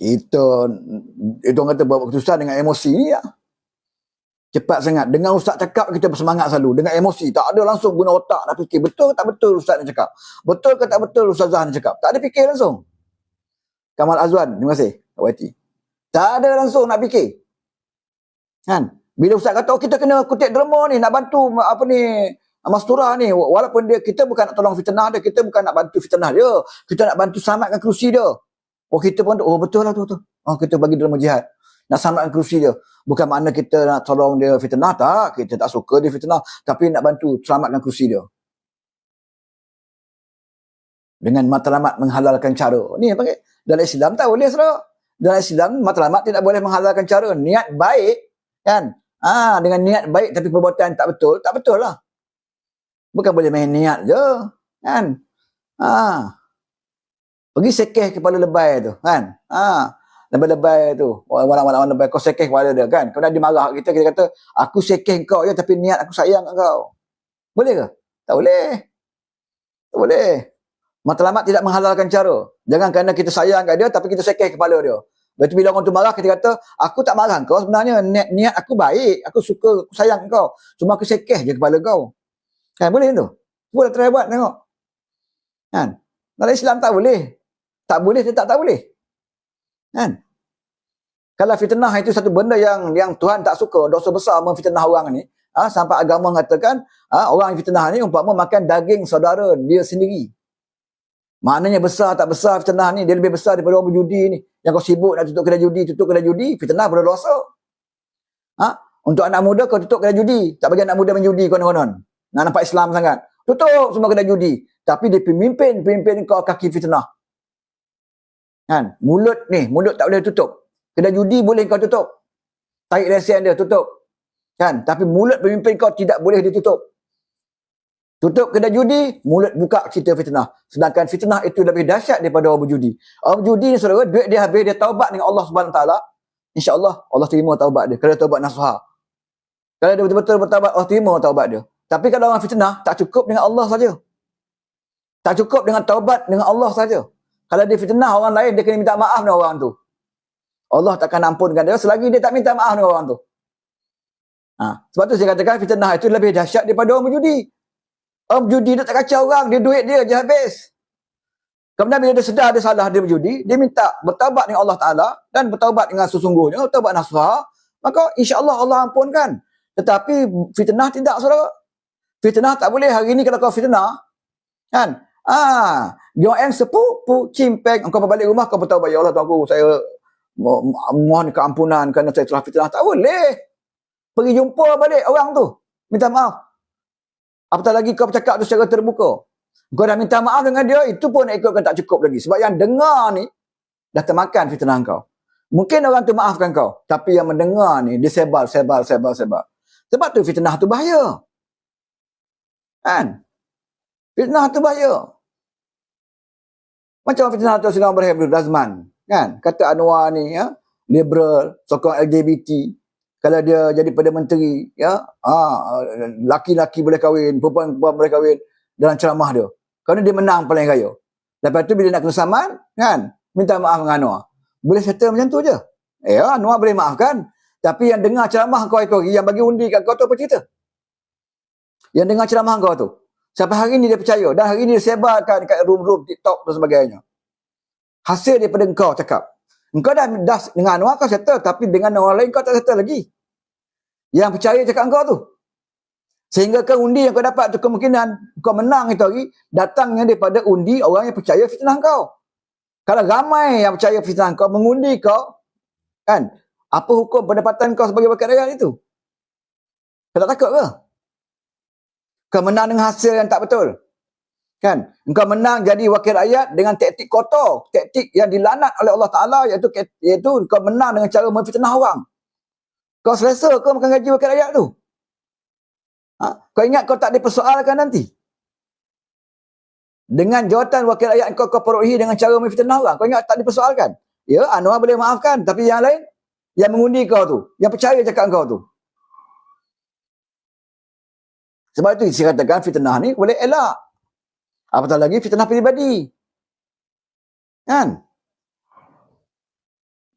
Kita, itu kata buat keputusan dengan emosi ni ya. Cepat sangat. Dengan ustaz cakap, kita bersemangat selalu. Dengan emosi. Tak ada langsung guna otak nak fikir. Betul ke tak betul ustaz ni cakap? Betul ke tak betul ustazah ni cakap? Tak ada fikir langsung. Kamal Azwan, terima kasih. YT. Tak ada langsung nak fikir. Kan? Bila ustaz kata, oh, kita kena kutip derma ni, nak bantu apa ni, Masturah ni, walaupun dia, kita bukan nak tolong fitnah dia, kita bukan nak bantu fitnah dia. Kita nak bantu selamatkan kerusi dia. Oh kita pun, oh betul lah tu. tu. Oh, kita bagi derma jihad. Nak selamatkan kerusi dia. Bukan makna kita nak tolong dia fitnah, tak. Kita tak suka dia fitnah. Tapi nak bantu selamatkan kerusi dia. Dengan matlamat menghalalkan cara. Ni apa Dalam Islam tak boleh serah. Dalam Islam, matlamat tidak boleh menghalalkan cara. Niat baik, kan? Ah, dengan niat baik tapi perbuatan tak betul, tak betul lah. Bukan boleh main niat je, kan? Ah. Pergi sekeh kepala lebay tu, kan? Ah lebay-lebay tu. Orang-orang lebay kau sekeh kepada dia kan. Kemudian dia marah kita, kita kata, aku sekeh kau je tapi niat aku sayang kau. Boleh ke? Tak boleh. Tak boleh. Matlamat tidak menghalalkan cara. Jangan kerana kita sayang kat dia tapi kita sekeh kepala dia. Lepas bila orang tu marah, kita kata, aku tak marah kau sebenarnya. Niat, niat aku baik. Aku suka, aku sayang kau. Cuma aku sekeh je kepala kau. Kan boleh tu? Boleh try buat tengok. Kan? Dalam Islam tak boleh. Tak boleh, tetap tak boleh. Kan? Kalau fitnah itu satu benda yang yang Tuhan tak suka, dosa besar memfitnah orang ni, ha, sampai agama mengatakan ha, orang yang fitnah ni umpama makan daging saudara dia sendiri. Maknanya besar tak besar fitnah ni, dia lebih besar daripada orang berjudi ni. Yang kau sibuk nak tutup kedai judi, tutup kedai judi, fitnah berdosa. Ha? Untuk anak muda kau tutup kedai judi, tak bagi anak muda menjudi konon-konon. Nak nampak Islam sangat. Tutup semua kedai judi. Tapi dia pemimpin, pemimpin kau kaki fitnah. Kan? Mulut ni, mulut tak boleh tutup. Kedai judi boleh kau tutup. Tarik lesen dia, tutup. Kan? Tapi mulut pemimpin kau tidak boleh ditutup. Tutup kedai judi, mulut buka cerita fitnah. Sedangkan fitnah itu lebih dahsyat daripada orang berjudi. Orang berjudi ni saudara, duit dia habis, dia taubat dengan Allah Subhanahu Taala. InsyaAllah, Allah terima taubat dia. Kalau taubat nasuha. Kalau dia betul-betul bertaubat, Allah terima taubat dia. Tapi kalau orang fitnah, tak cukup dengan Allah saja. Tak cukup dengan taubat dengan Allah saja. Kalau dia fitnah orang lain, dia kena minta maaf dengan orang tu. Allah takkan ampunkan dia selagi dia tak minta maaf dengan orang tu. Ha. Sebab tu saya katakan fitnah itu lebih dahsyat daripada orang berjudi. Orang berjudi dia tak kacau orang, dia duit dia je habis. Kemudian bila dia sedar dia salah dia berjudi, dia minta bertaubat dengan Allah Ta'ala dan bertaubat dengan sesungguhnya, bertaubat nasuha, maka insya Allah Allah ampunkan. Tetapi fitnah tidak saudara. Fitnah tak boleh hari ini kalau kau fitnah, kan? Ah, dia yang sepupu cimpeng. Engkau balik rumah kau bertawabat ya Allah tuanku saya mohon keampunan kerana saya telah fitnah. Tak boleh. Pergi jumpa balik orang tu. Minta maaf. Apatah lagi kau bercakap tu secara terbuka? Kau dah minta maaf dengan dia itu pun nak ikutkan tak cukup lagi. Sebab yang dengar ni dah termakan fitnah kau. Mungkin orang tu maafkan kau tapi yang mendengar ni dia sebal sebal sebal sebal sebab tu fitnah tu bahaya. Kan fitnah tu bahaya macam fitnah Tuan Sri Ibrahim Razman. Kan? Kata Anwar ni, ya, liberal, sokong LGBT. Kalau dia jadi Perdana Menteri, ya, ha, laki-laki boleh kahwin, perempuan-perempuan boleh kahwin dalam ceramah dia. Kerana dia menang paling raya. Lepas tu bila nak kena saman, kan? Minta maaf dengan Anwar. Boleh settle macam tu je. Eh, ya, Anwar boleh maafkan. Tapi yang dengar ceramah kau itu, yang bagi undi kat kau tu apa cerita? Yang dengar ceramah kau tu. Sampai hari ini dia percaya. Dan hari ini dia sebarkan dekat room-room TikTok dan sebagainya. Hasil daripada engkau cakap. Engkau dah, dah dengan Anwar kau settle. Tapi dengan orang lain kau tak settle lagi. Yang percaya cakap engkau tu. Sehingga ke undi yang kau dapat tu kemungkinan kau menang itu hari. Datangnya daripada undi orang yang percaya fitnah kau. Kalau ramai yang percaya fitnah kau mengundi kau. Kan? Apa hukum pendapatan kau sebagai wakil rakyat itu? Kau tak takut ke? Kau menang dengan hasil yang tak betul. Kan? Engkau menang jadi wakil rakyat dengan taktik kotor. Taktik yang dilanat oleh Allah Ta'ala iaitu, iaitu kau menang dengan cara memfitnah orang. Kau selesa kau makan gaji wakil rakyat tu? Ha? Kau ingat kau tak dipersoalkan nanti? Dengan jawatan wakil rakyat kau kau perolehi dengan cara memfitnah orang. Kau ingat tak dipersoalkan? Ya, Anwar boleh maafkan. Tapi yang lain, yang mengundi kau tu. Yang percaya cakap kau tu. Sebab itu saya katakan fitnah ni boleh elak. Apatah lagi fitnah peribadi. Kan?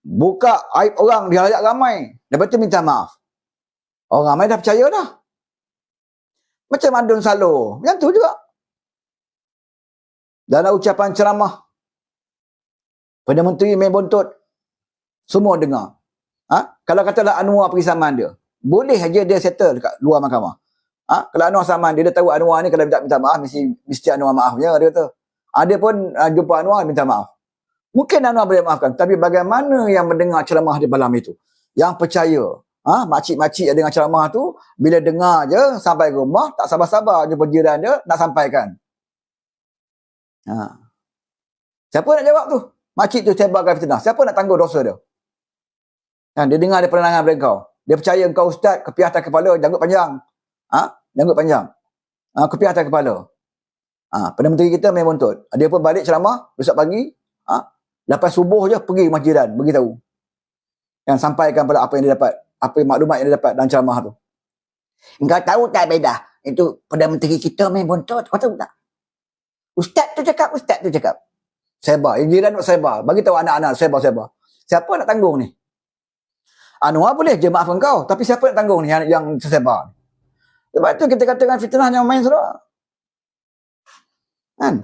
buka aib orang di halayak ramai. Lepas tu minta maaf. Orang ramai dah percaya dah. Macam Adun Salo. Yang tu juga. Dalam ucapan ceramah. Perdana Menteri main bontot. Semua dengar. Ha? Kalau katalah Anwar pergi saman dia. Boleh saja dia settle dekat luar mahkamah. Ha? Kalau Anwar saman dia, dia tahu Anwar ni kalau tak minta maaf, mesti, mesti Anwar maaf je. Dia kata. Ha, dia pun uh, jumpa Anwar minta maaf. Mungkin Anwar boleh maafkan. Tapi bagaimana yang mendengar ceramah di malam itu? Yang percaya. Ha? Makcik-makcik yang dengar ceramah tu, bila dengar je sampai rumah, tak sabar-sabar jumpa jiran dia, nak sampaikan. Ha. Siapa nak jawab tu? Makcik tu sebarkan fitnah. Siapa nak tanggung dosa dia? Kan, dia dengar dia penerangan daripada kau. Dia percaya kau ustaz, kepiah atas kepala, janggut panjang. Ha? Janggut panjang. Ha, kepiah atas kepala. Ha, Perdana Menteri kita main buntut. Dia pun balik ceramah, besok pagi. Ha? Lepas subuh je pergi masjidan, beritahu. Yang sampaikan pada apa yang dia dapat. Apa yang maklumat yang dia dapat dalam ceramah tu. Engkau tahu tak beda? Itu Perdana Menteri kita main buntut. Kau tahu tak? Ustaz tu cakap, Ustaz tu cakap. Sebar. Jiran nak sebar. Bagi tahu anak-anak sebar-sebar. Siapa nak tanggung ni? Anwar boleh je maafkan kau. Tapi siapa nak tanggung ni yang, yang tersebar? Sebab tu kita katakan fitnah yang main suruh. Kan?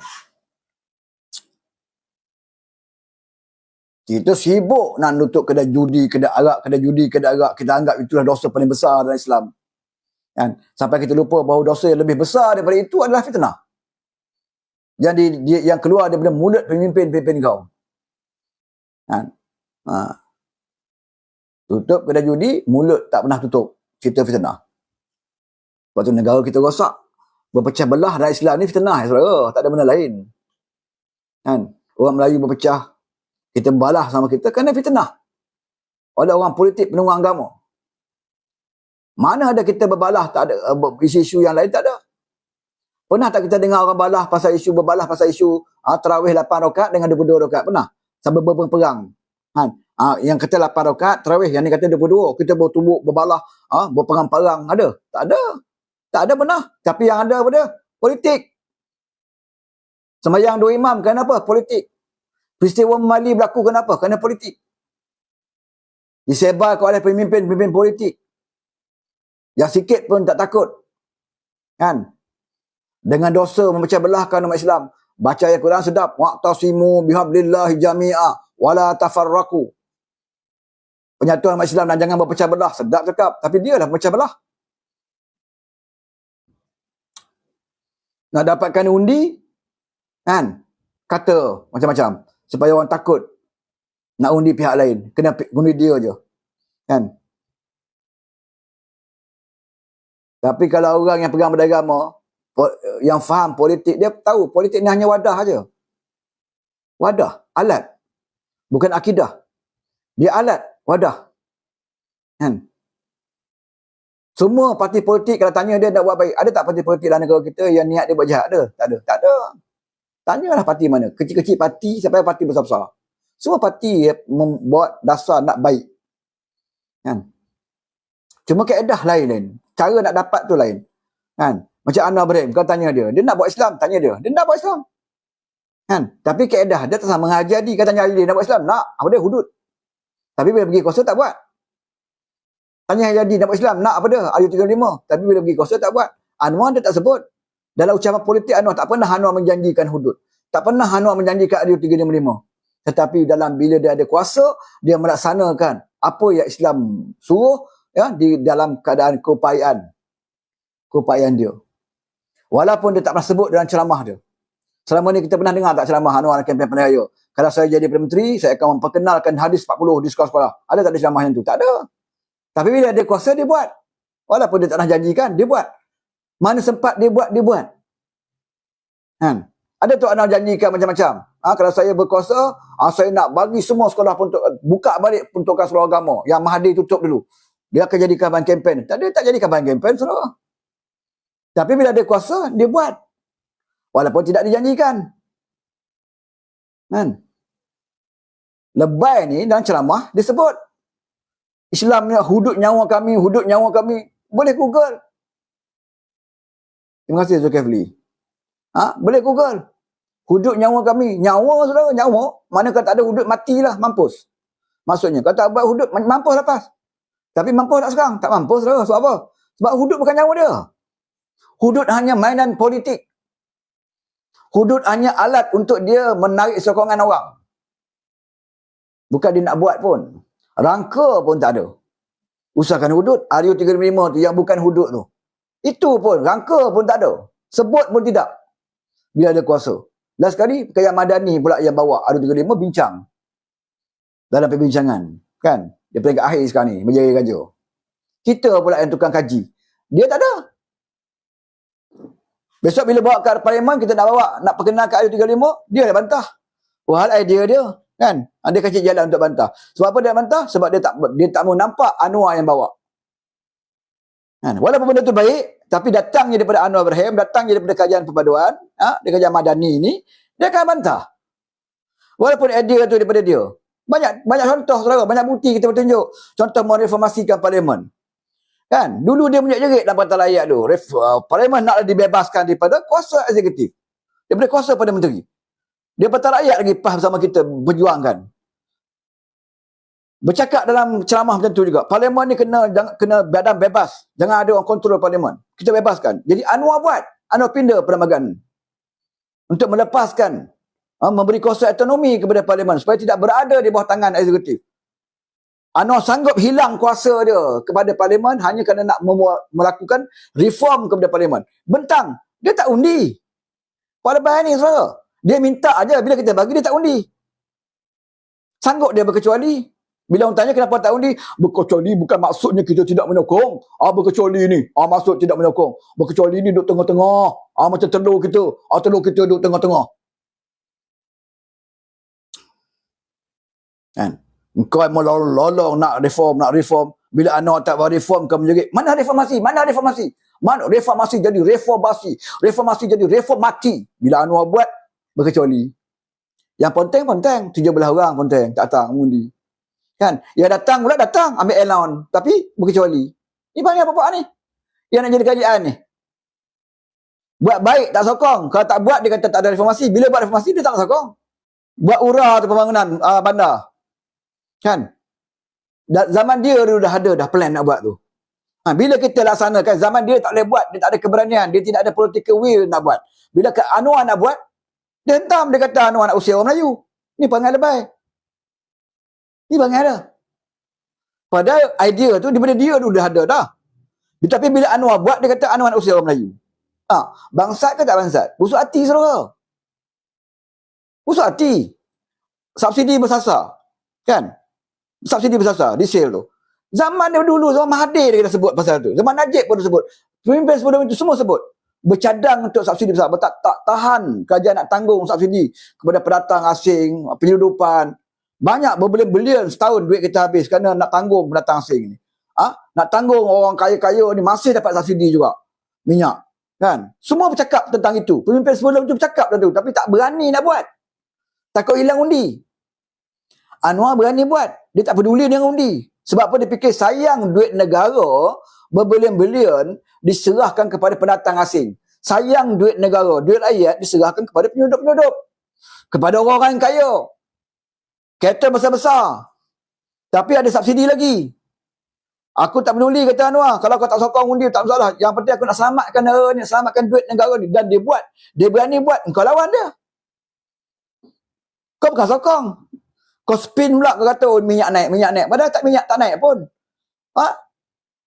Kita sibuk nak nutup kedai judi, kedai arak, kedai judi, kedai arak. Kita anggap itulah dosa paling besar dalam Islam. Kan? Sampai kita lupa bahawa dosa yang lebih besar daripada itu adalah fitnah. Yang, di, di, yang keluar daripada mulut pemimpin-pemimpin kau. Kan? Ha. Tutup kedai judi, mulut tak pernah tutup. Cerita fitnah. Sebab tu negara kita rosak. Berpecah belah dalam Islam ni fitnah. Saudara. Tak ada benda lain. Kan? Orang Melayu berpecah kita balah sama kita kerana fitnah oleh orang politik penunggu agama. Mana ada kita berbalah tak ada uh, isu-isu yang lain tak ada. Pernah tak kita dengar orang balah pasal isu berbalah pasal isu uh, tarawih 8 rakaat dengan 22 rakaat pernah? Sampai berperang. Ha, uh, yang kata 8 rakaat tarawih yang ni kata 22. Kita bertumbuk berbalah uh, berperang-perang ada? Tak ada. Tak ada pernah. Tapi yang ada apa dia? Politik. Semayang dua imam kenapa? Politik. Peristiwa Mali berlaku kenapa? Kerana politik. Disebarkan oleh pemimpin-pemimpin politik. Yang sikit pun tak takut. Kan? Dengan dosa memecah belahkan umat Islam. Baca ayat Quran sedap. Wa'tasimu bihablillahi jami'a wala tafarraku. Penyatuan umat Islam dan jangan berpecah belah. Sedap cakap. Tapi dia dah berpecah belah. Nak dapatkan undi, kan? Kata macam-macam supaya orang takut nak undi pihak lain. Kena undi dia je. Kan? Tapi kalau orang yang pegang beragama, yang faham politik, dia tahu politik ni hanya wadah aja. Wadah, alat. Bukan akidah. Dia alat, wadah. Kan? Semua parti politik kalau tanya dia nak buat baik, ada tak parti politik dalam negara kita yang niat dia buat jahat? Ada? Tak ada. Tak ada. Tanyalah parti mana. Kecil-kecil parti sampai parti besar-besar. Semua parti membuat dasar nak baik. Kan? Cuma keedah lain-lain. Cara nak dapat tu lain. Kan? Macam Anwar Ibrahim, kau tanya dia. Dia nak buat Islam, tanya dia. Dia nak buat Islam. Kan? Tapi keedah, dia tak sama mengajar dia. Kau tanya dia nak buat Islam. Nak. Apa dia? Hudud. Tapi bila pergi kuasa, tak buat. Tanya jadi nak Islam. Nak apa dia? Ayu 35. Tapi bila pergi kuasa, tak buat. Anwar dia tak sebut. Dalam ucapan politik Anwar tak pernah Anwar menjanjikan hudud. Tak pernah Anwar menjanjikan adil 355. Tetapi dalam bila dia ada kuasa, dia melaksanakan apa yang Islam suruh ya di dalam keadaan keupayaan. Keupayaan dia. Walaupun dia tak pernah sebut dalam ceramah dia. Selama ni kita pernah dengar tak ceramah Anwar dalam kempen Perdana Raya? Kalau saya jadi Perdana Menteri, saya akan memperkenalkan hadis 40 di sekolah-sekolah. Ada tak ada ceramah yang tu? Tak ada. Tapi bila ada kuasa, dia buat. Walaupun dia tak pernah janjikan, dia buat. Mana sempat dia buat, dia buat. Kan? Ada tu anak janjikan macam-macam. Ha, kalau saya berkuasa, ha, saya nak bagi semua sekolah untuk buka balik peruntukan seluruh agama. Yang Mahathir tutup dulu. Dia akan jadikan bahan kempen. Tak ada tak jadikan bahan kempen seluruh. Tapi bila ada kuasa, dia buat. Walaupun tidak dijanjikan. Kan? Lebay ni dalam ceramah disebut. Islam ni hudud nyawa kami, hudud nyawa kami. Boleh Google. Terima kasih Zulkifli. Ha? Boleh Google. Hudud nyawa kami. Nyawa saudara, nyawa. Mana kalau tak ada hudud, matilah, mampus. Maksudnya, kalau tak buat hudud, mampu lepas. Tapi mampu tak sekarang? Tak mampu saudara. Sebab apa? Sebab hudud bukan nyawa dia. Hudud hanya mainan politik. Hudud hanya alat untuk dia menarik sokongan orang. Bukan dia nak buat pun. Rangka pun tak ada. Usahakan hudud, RU 355 tu yang bukan hudud tu. Itu pun, rangka pun tak ada. Sebut pun tidak. Bila ada kuasa. Last sekali, Kaya Madani pula yang bawa RU 355 bincang. Dalam perbincangan. Kan? Dia peringkat akhir sekarang ni, berjaya raja. Kita pula yang tukang kaji. Dia tak ada. Besok bila bawa ke parlimen, kita nak bawa, nak perkenalkan RU 35, dia dah bantah. Wahal idea dia. Kan? Ah, Dia kasih jalan untuk bantah. Sebab apa dia bantah? Sebab dia tak dia tak mau nampak Anwar yang bawa. Kan? Walaupun benda tu baik, tapi datangnya daripada Anwar Ibrahim, datangnya daripada kajian perpaduan, ha? dia kajian Madani ni, dia akan bantah. Walaupun idea tu daripada dia. Banyak banyak contoh saudara, banyak bukti kita bertunjuk. Contoh mereformasikan parlimen. Kan? Dulu dia punya jerit dalam patah layak tu. Ref, uh, parlimen nak dibebaskan daripada kuasa eksekutif. Daripada kuasa pada menteri. Dia patah rakyat lagi pas bersama kita berjuangkan. Bercakap dalam ceramah macam tu juga. Parlimen ni kena kena badan bebas. Jangan ada orang kontrol parlimen. Kita bebaskan. Jadi Anwar buat. Anwar pindah perlembagaan. Untuk melepaskan. Uh, memberi kuasa autonomi kepada parlimen. Supaya tidak berada di bawah tangan eksekutif. Anwar sanggup hilang kuasa dia kepada parlimen hanya kerana nak melakukan reform kepada parlimen. Bentang. Dia tak undi. Parlimen ni saudara. Dia minta aja bila kita bagi dia tak undi. Sanggup dia berkecuali. Bila orang tanya kenapa tak undi, berkecuali bukan maksudnya kita tidak menyokong. Ah berkecuali ni, ah maksud tidak menyokong. Berkecuali ni duduk tengah-tengah. Ah macam telur kita, ah telur kita duduk tengah-tengah. Kan? Engkau mau lolong nak reform, nak reform. Bila anak tak buat reform, kau menjerit. Mana reformasi? Mana reformasi? Mana reformasi jadi reformasi. Reformasi jadi reformati. Bila Anwar buat, berkecuali. Yang ponteng, ponteng. 17 orang ponteng. Tak datang, mengundi. Kan? Yang datang pula datang, ambil allowance. Tapi, berkecuali. Ni panggil apa-apa ni? Yang nak jadi kajian ni. Buat baik, tak sokong. Kalau tak buat, dia kata tak ada reformasi. Bila buat reformasi, dia tak sokong. Buat urah tu pembangunan uh, bandar. Kan? Da, zaman dia dulu dah ada dah plan nak buat tu. Ha, bila kita laksanakan, zaman dia tak boleh buat. Dia tak ada keberanian. Dia tidak ada political will nak buat. Bila ke Anwar nak buat, dia hentam. Dia kata Anwar nak usir orang Melayu. Ni perangai lebay. Ni perangai ada. Padahal idea tu daripada dia dulu dah ada dah. Tapi bila Anwar buat, dia kata Anwar nak usir orang Melayu. Ha, bangsat ke tak bangsat? Busuk hati saudara. Busuk hati. Subsidi bersasar. Kan? Subsidi bersasar di sale tu. Zaman dia dulu, zaman Mahathir dia kena sebut pasal tu. Zaman Najib pun dia sebut. Pemimpin sebelum itu semua sebut. Bercadang untuk subsidi besar. Tak, tak tahan kerajaan nak tanggung subsidi kepada pendatang asing, penyeludupan. Banyak berbilion-bilion setahun duit kita habis kerana nak tanggung pendatang asing ni. Ha? Nak tanggung orang kaya-kaya ni masih dapat subsidi juga. Minyak. Kan? Semua bercakap tentang itu. Pemimpin sebelum itu bercakap tentang itu. Tapi tak berani nak buat. Takut hilang undi. Anwar berani buat. Dia tak peduli dengan undi. Sebab apa dia fikir sayang duit negara berbilion-bilion diserahkan kepada pendatang asing. Sayang duit negara, duit rakyat diserahkan kepada penyudup-penyudup. Kepada orang-orang yang kaya. Kereta besar-besar. Tapi ada subsidi lagi. Aku tak peduli kata Anwar. Kalau kau tak sokong undi tak masalah. Yang penting aku nak selamatkan negara ni, selamatkan duit negara ni. Dan dia buat. Dia berani buat. Kau lawan dia. Kau bukan sokong. Kau spin pula kau kata oh, minyak naik, minyak naik. Padahal tak minyak tak naik pun. Ha?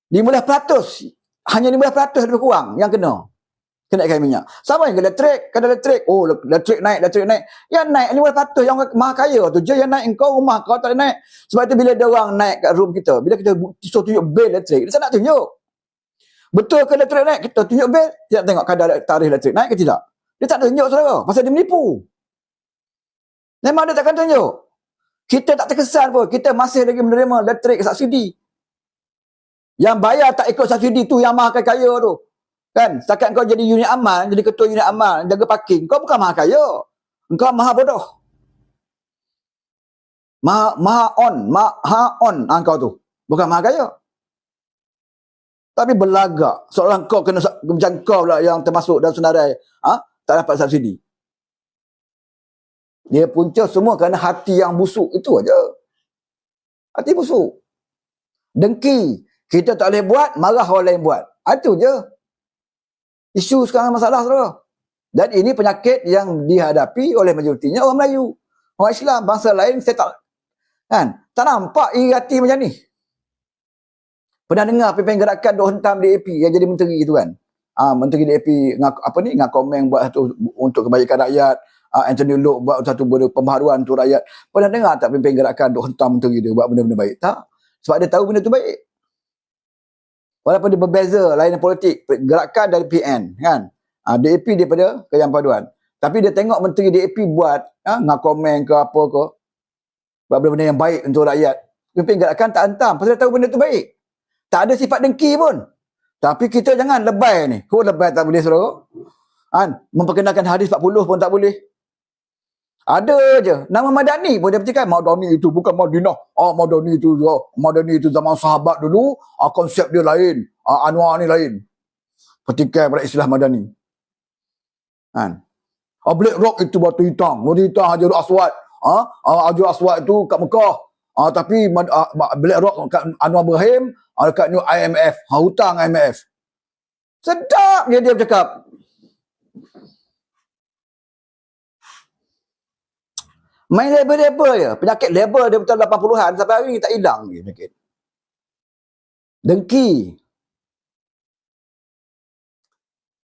15%. Hanya 15% lebih kurang yang kena. Kenaikan minyak. Sama yang elektrik. Kalau elektrik, oh elektrik naik, elektrik naik. Yang naik 15% yang maha kaya tu je yang naik kau rumah kau tak naik. Sebab itu bila dia orang naik kat room kita, bila kita suruh tunjuk bil elektrik, dia tak nak tunjuk. Betul ke elektrik naik? Kita tunjuk bil, tidak tengok kadar tarikh elektrik naik ke tidak. Dia tak tunjuk saudara. Pasal dia menipu. Memang dia takkan tunjuk. Kita tak terkesan pun. Kita masih lagi menerima elektrik subsidi. Yang bayar tak ikut subsidi tu yang maha kaya tu. Kan? Setakat kau jadi unit amal, jadi ketua unit amal, jaga parking. Kau bukan maha kaya. Engkau maha bodoh. Maha, maha on. Maha on ah, kau tu. Bukan maha kaya. Tapi berlagak. Seorang kau kena macam kau pula yang termasuk dalam senarai. Ha? Tak dapat subsidi. Dia punca semua kerana hati yang busuk. Itu aja. Hati busuk. Dengki. Kita tak boleh buat, marah orang lain buat. Ah, Itu je. Isu sekarang masalah saudara. Dan ini penyakit yang dihadapi oleh majoritinya orang Melayu. Orang Islam, bangsa lain, saya tak kan? Tak nampak iri hati macam ni. Pernah dengar pimpin gerakan duk hentam DAP yang jadi menteri itu kan? Ah, menteri DAP ngak, apa ni ngakomeng buat satu untuk kebaikan rakyat. Ah, Anthony Loke buat satu benda pembaharuan untuk rakyat. Pernah dengar tak pimpin gerakan duk hentam menteri dia buat benda-benda baik? Tak. Sebab dia tahu benda tu baik. Walaupun dia berbeza lain politik, gerakan dari PN kan. Ah, DAP daripada Kerajaan Paduan. Tapi dia tengok menteri DAP buat ah, ngakomeng ke apa ke. Buat benda-benda yang baik untuk rakyat. Pimpin gerakan tak hentam pasal dia tahu benda tu baik. Tak ada sifat dengki pun. Tapi kita jangan lebay ni. Kau lebay tak boleh saudara. Kan? Memperkenalkan hadis 40 pun tak boleh. Ada je. Nama Madani pun dia percakap. Madani itu bukan Madinah. Ah, Madani itu oh, Madani itu zaman sahabat dulu. Ah, konsep dia lain. Ah, Anwar ni lain. Petikai pada istilah Madani. Kan? Ah, Black Rock itu batu hitam. Batu hitam Hajarul Aswad. Ah, ah, Hajarul Aswad itu kat Mekah. Ah, tapi ah, Black Rock kat Anwar Ibrahim. Ah, dekat New IMF. Ha, hutang IMF. Sedap dia dia bercakap. Main label-label je. Penyakit label dia betul 80-an sampai hari ni tak hilang lagi penyakit. Dengki.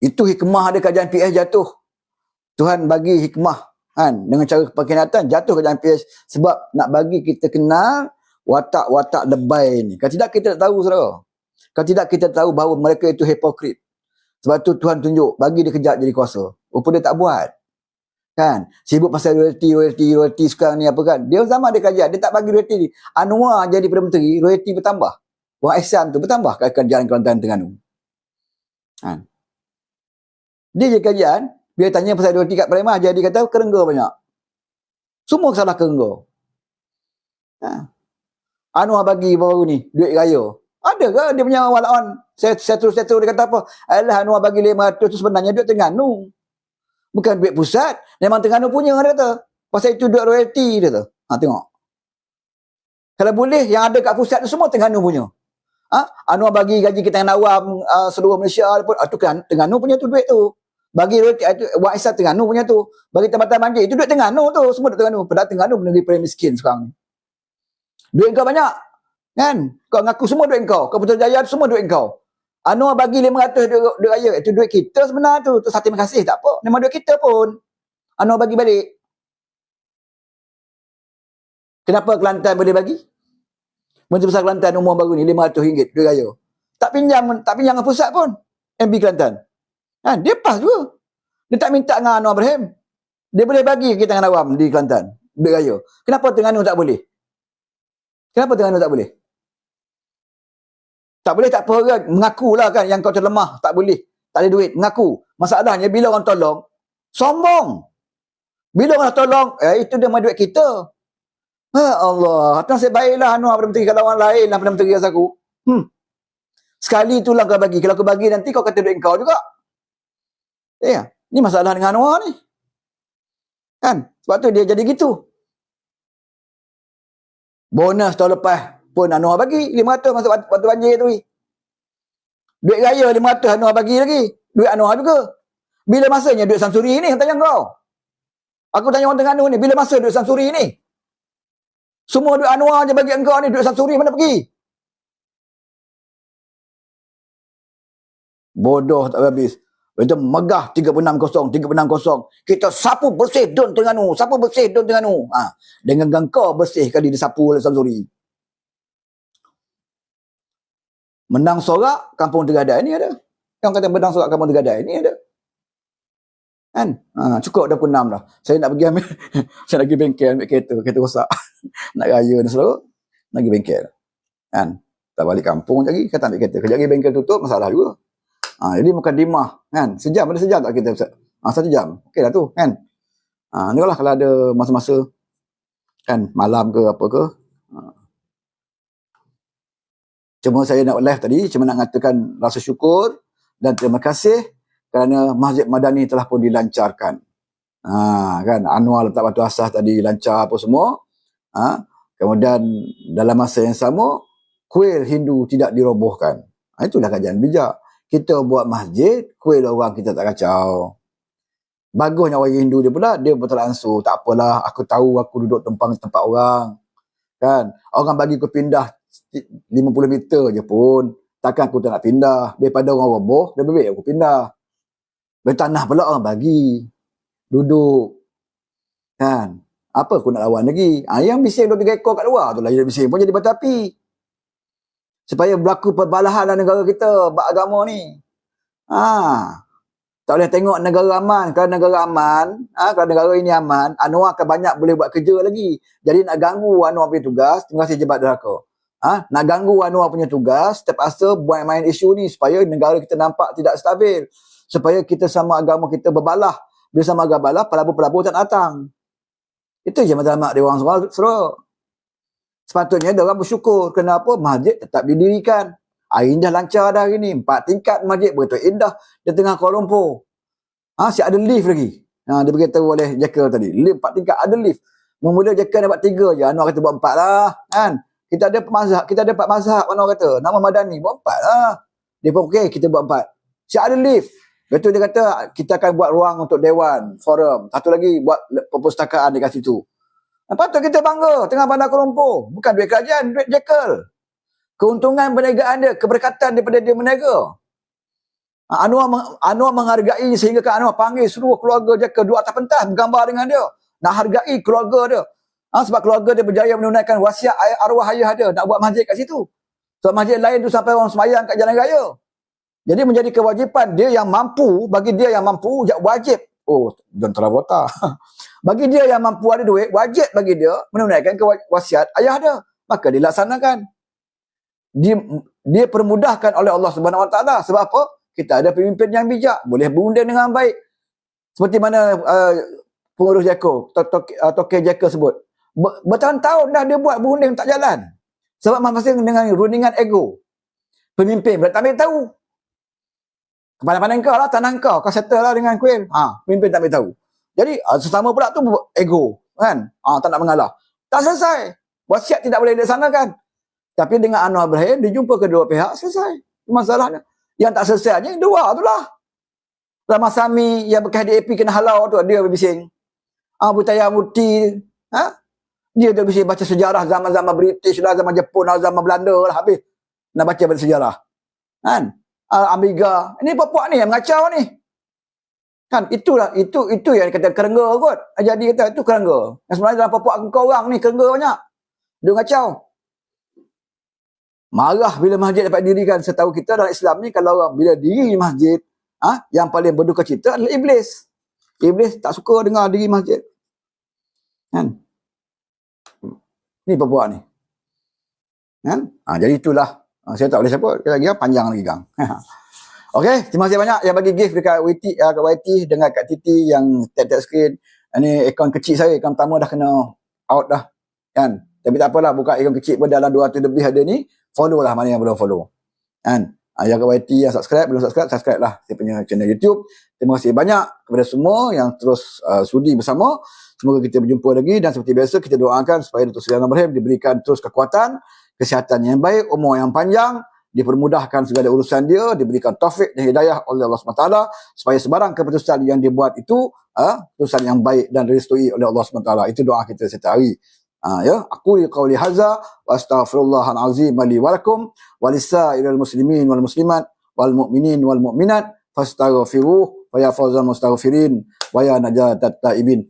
Itu hikmah dia kajian PS jatuh. Tuhan bagi hikmah kan dengan cara perkhidmatan jatuh kajian PS sebab nak bagi kita kenal watak-watak lebay ni. Kalau tidak kita tak tahu saudara. Kalau tidak kita tahu bahawa mereka itu hipokrit. Sebab tu Tuhan tunjuk bagi dia kejap jadi kuasa. Rupa dia tak buat. Kan? Sibuk pasal royalty, royalty, royalty sekarang ni apa kan. Dia zaman dia kajian, dia tak bagi royalty. Anwar jadi Perdana Menteri, royalty bertambah. Orang Ihsan tu bertambah kat kerajaan Kelantan Terengganu. Kan? Dia je kajian, bila tanya pasal royalty kat Palembang, jadi kata kerengga banyak. Semua salah kerengga. Ha. Anwar bagi baru ni, duit raya. Ada ke dia punya walaon? Settle-settle dia kata apa? Alah Anwar bagi 500 tu sebenarnya duit Terengganu. Bukan duit pusat. Memang Terengganu punya dia kata. Pasal itu duit royalty dia kata. Ha, tengok. Kalau boleh, yang ada kat pusat tu semua Terengganu punya. Ha? Anwar bagi gaji kita yang awam uh, seluruh Malaysia pun. Ah, tu kan Terengganu punya tu duit tu. Bagi royalty, itu, Wak Isan Terengganu punya tu. Bagi Tempatan Banjir, itu duit Terengganu tu. Semua duit Terengganu. Padahal Terengganu negeri paling miskin sekarang. Duit kau banyak. Kan? Kau ngaku semua duit kau. Kau betul jaya semua duit kau. Anwar bagi 500 duit, duit raya. Itu duit kita sebenarnya tu. Tu satu terima kasih tak apa. Memang duit kita pun. Anwar bagi balik. Kenapa Kelantan boleh bagi? Menteri Besar Kelantan umur baru ni RM500 duit raya. Tak pinjam tak pinjam dengan pusat pun. MB Kelantan. Kan? Dia pas juga. Dia tak minta dengan Anwar Ibrahim. Dia boleh bagi kita dengan awam di Kelantan. Duit raya. Kenapa Terengganu tak boleh? Kenapa Terengganu tak boleh? Tak boleh tak apa kan? Mengakulah kan yang kau terlemah. Tak boleh. Tak ada duit. Mengaku. Masalahnya bila orang tolong, sombong. Bila orang tolong, eh itu dia duit kita. Ha Allah. Atas saya baiklah Anwar Perdana Menteri kalau orang lain lah Perdana Menteri aku. Hmm. Sekali itulah kau bagi. Kalau kau bagi nanti kau kata duit kau juga. Eh, ya. Ni masalah dengan Anwar ni. Kan? Sebab tu dia jadi gitu. Bonus tahun lepas pun Anwar bagi 500 masuk waktu, banjir tu. Duit raya 500 Anwar bagi lagi. Duit Anwar juga. Bila masanya duit Sansuri ni? Tanya kau. Aku tanya orang Terengganu ni. Bila masa duit Sansuri ni? Semua duit Anwar je bagi engkau ni. Duit Sansuri mana pergi? Bodoh tak habis. Itu megah 360, 360. Kita sapu bersih Don Terengganu. Sapu bersih Don Terengganu. Ha. Dengan engkau bersih kali disapu oleh Sansuri. Menang sorak kampung Tegadai ni ada. Yang kata menang sorak kampung Tegadai ni ada. Kan? Ha, cukup dah pun enam dah. Saya nak pergi ambil, saya nak pergi bengkel ambil kereta, kereta rosak. nak raya ni selalu, nak pergi bengkel. Kan? Tak balik kampung lagi, kata ambil kereta. Kejap lagi bengkel tutup, masalah juga. Ha, jadi bukan dimah. Kan? Sejam, ada sejam tak kita? Ha, satu jam. Okey lah tu. Kan? Ha, ni lah kalau ada masa-masa kan malam ke apa ke. Ha. Cuma saya nak live tadi, cuma nak mengatakan rasa syukur dan terima kasih kerana Masjid Madani telah pun dilancarkan. Ha, kan Anwar letak batu asas tadi lancar apa semua. Ha, kemudian dalam masa yang sama kuil Hindu tidak dirobohkan. Ha, itulah kajian bijak. Kita buat masjid, kuil orang kita tak kacau. Bagusnya orang Hindu dia pula, dia betul ansur. Tak apalah, aku tahu aku duduk tempat tempat orang. Kan? Orang bagi aku pindah 50 meter je pun. Takkan aku tak nak pindah. Daripada orang roboh, lebih baik aku pindah. Bertanah pula orang bagi. Duduk. Kan? Apa aku nak lawan lagi? Ha, yang bising dua tiga ekor kat luar tu lah. Yang bising pun jadi batu api. Supaya berlaku perbalahan dalam negara kita. Bak agama ni. Ha. Tak boleh tengok negara aman. Kalau negara aman, ha, kalau negara ini aman, Anwar akan banyak boleh buat kerja lagi. Jadi nak ganggu Anwar punya tugas, terima kasih jebat deraka. Ha, nak ganggu Anwar punya tugas, terpaksa buat main isu ni supaya negara kita nampak tidak stabil. Supaya kita sama agama kita berbalah. Bila sama agama balah, pelabur-pelabur tak datang. Itu je matlamat dia orang suruh. Sepatutnya dia orang bersyukur. Kenapa? Masjid tetap didirikan. Ah, indah lancar dah hari ni. Empat tingkat masjid betul indah di tengah Kuala Lumpur. Ha, si ada lift lagi. Ha, dia beritahu oleh Jekyll tadi. Lift empat tingkat ada lift. Mula Jekyll dapat tiga je. Anwar kata buat empat lah. Kan? Kita ada mazhab. Kita ada empat mazhab. Anwar kata. Nama Madani. Buat empat lah. Dia pun okey. Kita buat empat. Si ada lift. Betul dia kata kita akan buat ruang untuk dewan, forum. Satu lagi buat perpustakaan dekat situ. Lepas tu kita bangga tengah bandar Lumpur. Bukan duit kerajaan, duit Jekyll. Keuntungan perniagaan dia, keberkatan daripada dia berniaga. Ha, Anwar, Anwar menghargai sehingga kan Anwar panggil seluruh keluarga Jekyll dua atas pentas bergambar dengan dia. Nak hargai keluarga dia. Ha, sebab keluarga dia berjaya menunaikan wasiat ay- arwah ayah dia nak buat masjid kat situ. Sebab masjid lain tu sampai orang semayang kat jalan raya. Jadi menjadi kewajipan dia yang mampu, bagi dia yang mampu, ya wajib. Oh, John Travolta. bagi dia yang mampu ada duit, wajib bagi dia menunaikan wasiat ayah dia. Maka dilaksanakan. Dia, dia permudahkan oleh Allah Subhanahu Wa Taala. Sebab apa? Kita ada pemimpin yang bijak, boleh berunding dengan baik. Seperti mana uh, pengurus Jeko, Toke Jeko sebut. Ber- Bertahun-tahun dah dia buat berunding tak jalan. Sebab masing-masing dengan rundingan ego. Pemimpin tak ambil tahu. Kepada-pada kau lah, tanah kau. Kau settle lah dengan kuil. Ha, pemimpin tak beritahu. Jadi, uh, sesama pula tu ego. Kan? Ha, tak nak mengalah. Tak selesai. Wasiat tidak boleh dilaksanakan. Tapi dengan Anwar Ibrahim, dia jumpa kedua pihak, selesai. Masalahnya. Yang tak selesainya, dua tu lah. Rama Sami yang bekas DAP kena halau tu, dia berbising. Ah, Butaya Muti, ha? Dia tu bising baca sejarah zaman-zaman British lah, zaman Jepun lah, zaman Belanda lah, habis. Nak baca balik sejarah. Kan? uh, Amiga. Ini puak-puak ni yang mengacau ni. Kan itulah itu itu yang kata kerengga kot. Jadi kata itu kerengga. Yang sebenarnya dalam puak-puak kau orang ni kerengga banyak. Dia ngacau. Marah bila masjid dapat dirikan setahu kita dalam Islam ni kalau orang bila diri masjid ah ha, yang paling berduka cita adalah iblis. Iblis tak suka dengar diri masjid. Kan? Ni puak-puak ni. Kan? Ha, jadi itulah Ha, saya tak boleh sebut lagi kan panjang lagi gang. Okey, terima kasih banyak yang bagi gift dekat YT uh, kat YT dengan kat Titi yang tap-tap screen. Ini akaun kecil saya, akaun pertama dah kena out dah. Kan? Tapi tak apalah, buka akaun kecil pun dalam 200 lebih ada ni. Follow lah mana yang belum follow. Kan? Uh, yang kat YT yang subscribe, belum subscribe, subscribe lah. Saya punya channel YouTube. Terima kasih banyak kepada semua yang terus uh, sudi bersama. Semoga kita berjumpa lagi dan seperti biasa kita doakan supaya Dr. Suriana Ibrahim diberikan terus kekuatan kesihatan yang baik, umur yang panjang, dipermudahkan segala urusan dia, diberikan taufik dan hidayah oleh Allah SWT supaya sebarang keputusan yang dia buat itu uh, keputusan yang baik dan direstui oleh Allah SWT. Itu doa kita setiap hari. Uh, ya, aku li qauli hadza wa astaghfirullahal azim li wa lakum wa lisairil muslimin wal muslimat wal mu'minin wal mu'minat fastaghfiruh wa ya fawzal mustaghfirin wa ya najatat taibin.